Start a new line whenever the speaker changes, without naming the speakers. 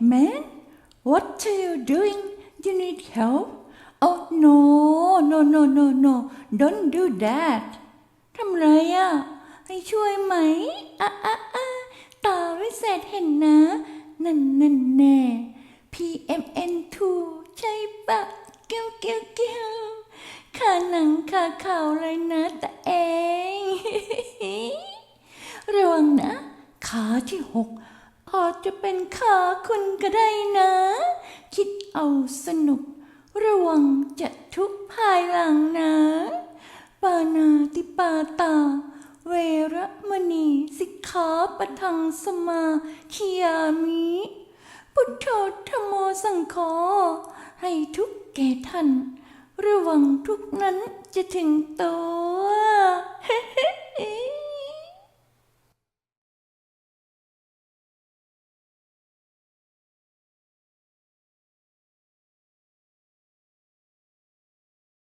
man what are you doing you need help oh no no no no no don't do that ทำไรอะให้ช่วยไหมอะอะอะต่อวิเศษเห็นนะ นั่นนั่นแน่ PMN2 ใช่ปะเกี้ยวเกี้ยวเกี้ยวขาหนังขาเข่าเลยนะแต่เอง ระวังนะ ขาที่หก อจะเป็นขาคุณก็ได้นะ คิดเอาสนุก ระวังจะทุกภายหลังนะปานาติปาตา เวระมณีสิกขาปทังสมาคิยามิพุทโธธรรมโมสังโฆให้ทุกแก่ท่าน ระวังทุกนั้นจะถึงตัว